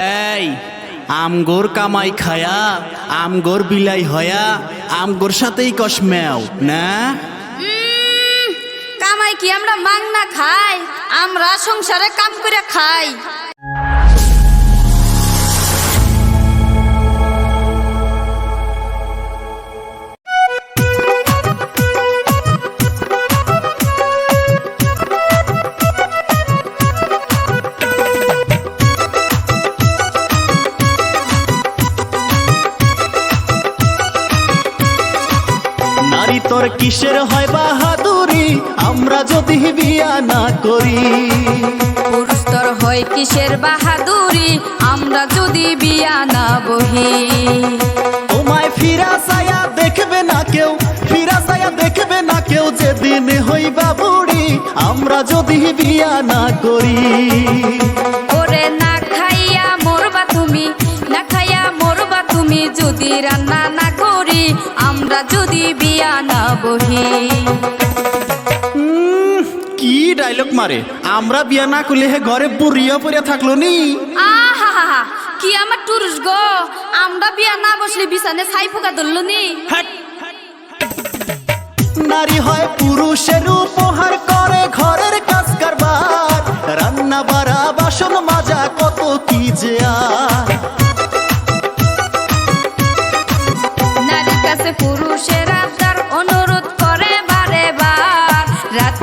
এই, আমগোর কামাই খায়া, আমগোর বিলাই হয়া, আমগোর সাথেই কস মেও না? কামাই কি আমরা মাংনা খাই? আমরা সংসারে কাম করে খাই। তোর কিসের হয় বাহাদুরি? আমরা যদি বিয়া না করি। পুরুষ তোর হয় কিসের বাহাদুরি? আমরা যদি বিয়া না বহি। তোমায় ফিরা সায়া দেখবে না কেউ ফিরা সায়া দেখবে না কেউ যেদিন হইবা বুড়ি। আমরা যদি বিয়া না করি। ওরে না যদি রান্না না করি আমরা যদি বিয়া না বহি কি ডায়লগ মারে? আমরা বিয়া না করলে হে ঘরে বুড়িয়া পড়িয়া থাকল নি। আহা কি আমার টুরুস গো? আমরা বিয়া না বসলে বিছানে ছাই পোকা ধরলো নি। নারী হয় পুরুষের উপহার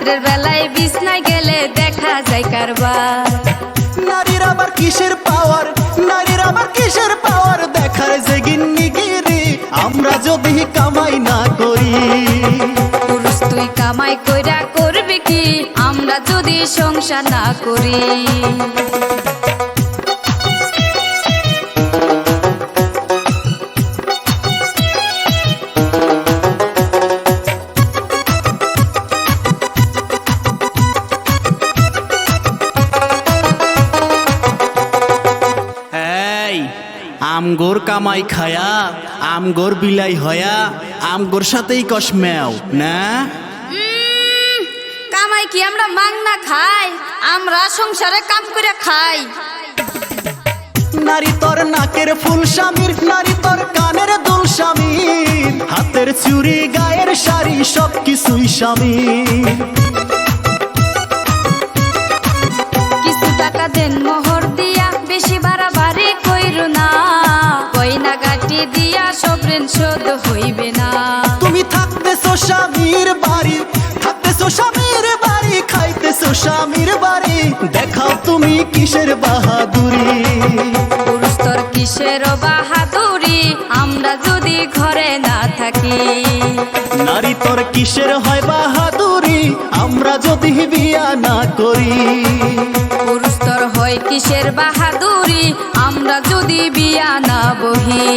রাত্রের বেলায় বিছনায় গেলে দেখা যায় কারবার। নারীর আবার কিসের পাওয়ার নারীর আবার কিসের পাওয়ার দেখার যে গিন্নিগিরি আমরা যদি কামাই না করি। পুরুষ তুই কামাই কইরা করবি কি? আমরা যদি সংসার না করি। আমগোর কামাই খায়া আমগোর বিলাই হয়া আমগোর সাথেই কস মেও না? কামাই কি আমরা মাং না খাই? আমরা সংসারে কাম করে খাই। নারী তোর নাকের ফুল স্বামীর নারী তোর কানের দুল স্বামীর। হাতের চুড়ি গায়ের শাড়ি সব কিছুই স্বামীর। কিছু টাকা দেন মোহর দিয়া সব শোধ হইবে না? তুমি থাকতেছো স্বামীর বাড়ি থাকতেছো স্বামীর বাড়ি খাইতেছো স্বামীর বাড়ি। দেখাও তুমি কিসের বাহাদুরি? পুরুষ কিসের বাহাদুরি? আমরা যদি ঘরে না থাকি। নারী তোর কিসের হয় বাহাদুরি? আমরা যদি বিয়া না করি। পুরুষ তোর হয় কিসের বাহাদুরি? আমরা যদি বিয়া না বহি।